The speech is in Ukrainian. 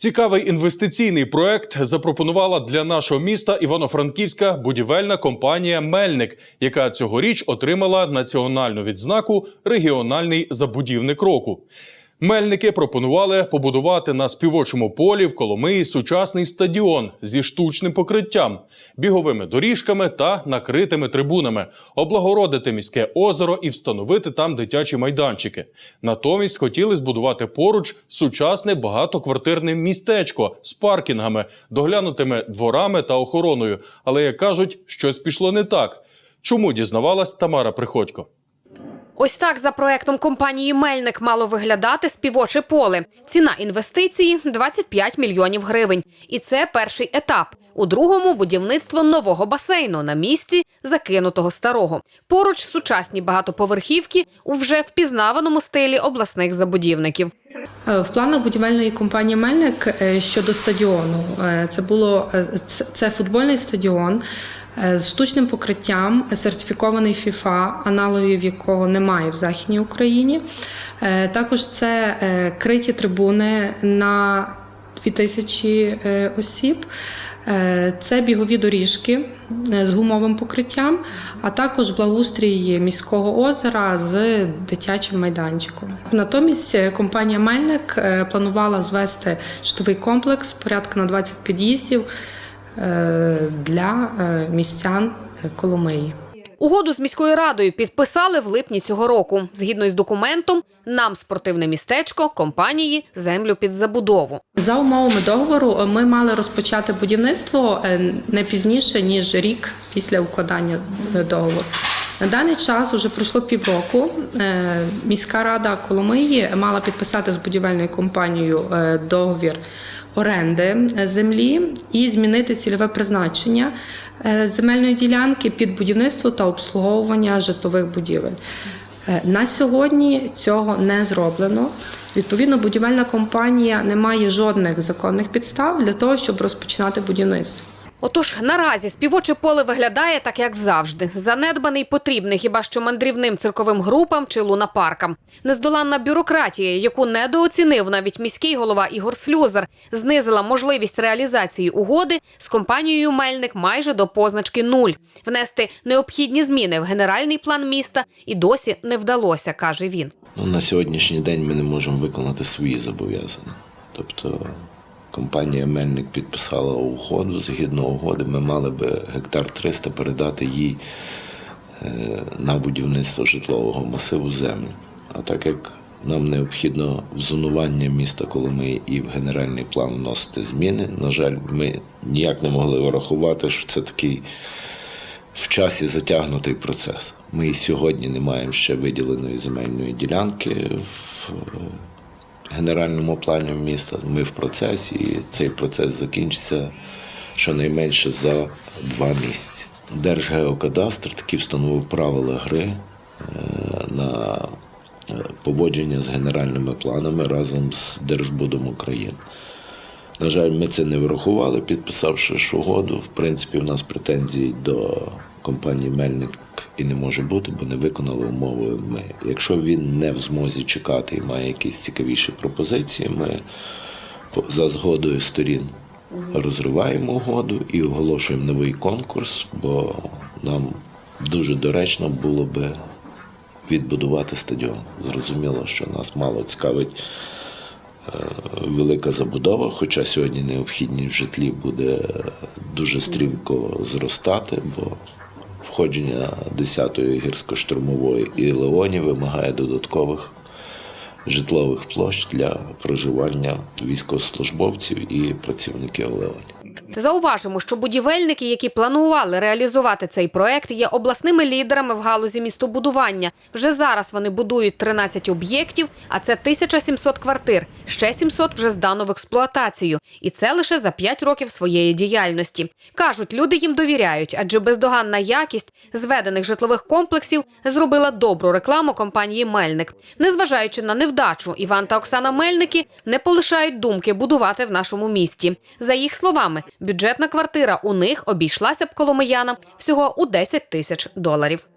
Цікавий інвестиційний проект запропонувала для нашого міста Івано-Франківська будівельна компанія Мельник, яка цьогоріч отримала національну відзнаку Регіональний забудівник року. Мельники пропонували побудувати на співочому полі в Коломиї сучасний стадіон зі штучним покриттям, біговими доріжками та накритими трибунами, облагородити міське озеро і встановити там дитячі майданчики. Натомість хотіли збудувати поруч сучасне багатоквартирне містечко з паркінгами, доглянутими дворами та охороною. Але як кажуть, щось пішло не так. Чому дізнавалась Тамара Приходько? Ось так за проектом компанії Мельник мало виглядати співоче поле. Ціна інвестиції 25 мільйонів гривень. І це перший етап. У другому будівництво нового басейну на місці закинутого старого. Поруч сучасні багатоповерхівки у вже впізнаваному стилі обласних забудівників. Е, В планах будівельної компанії Мельник е, щодо стадіону е, це було це- футбольний стадіон з штучним покриттям, сертифікований FIFA, аналогів якого немає в Західній Україні. Е, Також це е, криті трибуни на 2000 е, осіб. Е, Це бігові доріжки е, з гумовим покриттям, а також благоустрій міського озера з дитячим майданчиком. Натомість е, компанія Мельник е, планувала звести житловий комплекс порядка на 20 під'їздів е, для е, містян Коломиї. Угоду з міською радою підписали в липні цього року. Згідно із документом, нам спортивне містечко компанії землю під забудову. За умовами договору е, ми мали розпочати будівництво е, не пізніше ніж рік після укладання договору. На даний час вже пройшло півроку. Е, Міська рада Коломиї мала підписати з будівельною компанією е, договір оренди е, землі і змінити цільове призначення земельної ділянки під будівництво та обслуговування житлових будівель. На сьогодні цього не зроблено. Відповідно, будівельна компанія не має жодних законних підстав для того, щоб розпочинати будівництво. Отож, наразі співоче поле виглядає так, як завжди. Занедбаний потрібний хіба що мандрівним цирковим групам чи лунапаркам. Нездоланна бюрократія, яку недооцінив навіть міський голова Ігор Слюзар, знизила можливість реалізації угоди з компанією Мельник майже до позначки нуль. Внести необхідні зміни в генеральний план міста і досі не вдалося, каже він. Ну, на сьогоднішній день ми не можемо виконати свої зобов'язання. Тобто компанія Мельник підписала угоду. Згідно угоди, ми мали би гектар 300 передати їй е, на будівництво житлового масиву землю. А так як нам необхідно в зонування міста Коломиї і в генеральний план вносити зміни, на жаль, ми ніяк не могли врахувати, що це такий в часі затягнутий процес. Ми і сьогодні не маємо ще виділеної земельної ділянки в е, генеральному плані міста. Ми в процесі, і цей процес закінчиться щонайменше за два місяці. Держгеокадастр таки встановив правила гри е, на е, поводження з генеральними планами разом з Держбудом України. На жаль, ми це не врахували, підписавши угоду. В принципі, у нас претензій до компанії Мельник і не може бути, бо не виконали умови ми. Якщо він не в змозі чекати і має якісь цікавіші пропозиції, ми за згодою сторін розриваємо угоду і оголошуємо новий конкурс, бо нам дуже доречно було би відбудувати стадіон. Зрозуміло, що нас мало цікавить велика забудова, хоча сьогодні необхідність в житлі буде дуже стрімко зростати, бо входження 10-ї гірсько-штурмової і Леоні вимагає додаткових житлових площ для проживання військовослужбовців і працівників Леоні. Зауважимо, що будівельники, які планували реалізувати цей проект, є обласними лідерами в галузі містобудування. Вже зараз вони будують 13 об'єктів, а це 1700 квартир. Ще 700 вже здано в експлуатацію. І це лише за 5 років своєї діяльності. Кажуть, люди їм довіряють, адже бездоганна якість зведених житлових комплексів зробила добру рекламу компанії Мельник. Незважаючи на невдачу, Іван та Оксана Мельники не полишають думки будувати в нашому місті. За їх словами, бюджетна квартира у них обійшлася б коломиянам всього у 10 тисяч доларів.